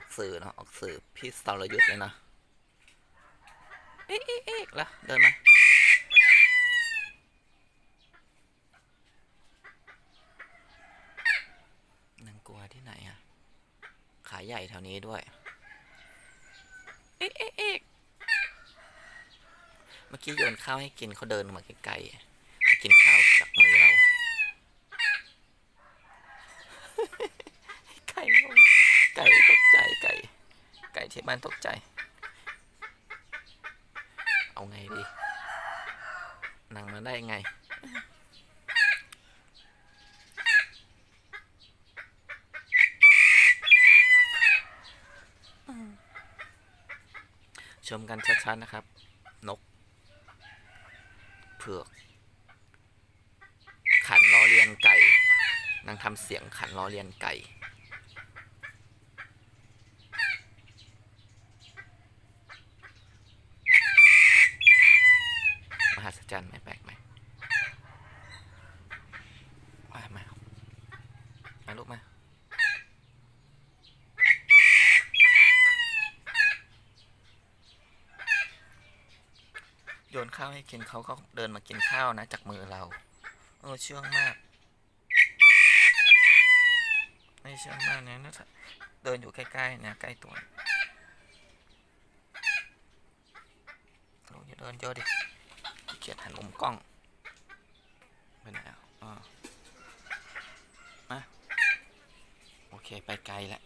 อกสื่อเนาะออกสื่อพี่สรยุทธ์เลยนะ เอ๊ะเอ๊ะเอ๊ะละเดินมานังกลัวที่ไหนอะขาใหญ่แถวนี้ด้วย เอ๊ะเอ๊ะเอ๊ะเมื่อกี้โยนข้าวให้กินเขาเดินมาไกลๆมากินข้าวจากมือเรา ไก่งงไก่ตกใจไก่ ไก่ ที่บ้านตกใจ เอาไงดีนั่งมาได้ไง ชมกันชัดๆนะครับ นก เผือก ขันล้อเลียนไก่นางทำเสียงขันล้อเลียนไก่ ม หัศจรรย์ไหมแปลกไหมมามามาลูกมาโยนข้าวให้กินเขาก็เดินมากินข้าวนะ จากมือเราเออเชื่องมากไม่เชื่องมากนะนะเดินอยู่ใกล้ๆนะใกล้ตัวเราอย่าเดินเยอะดิ กียจหันมุมกล้องไปไหนอะอ่ามาโอเค ไปไกลแล้ว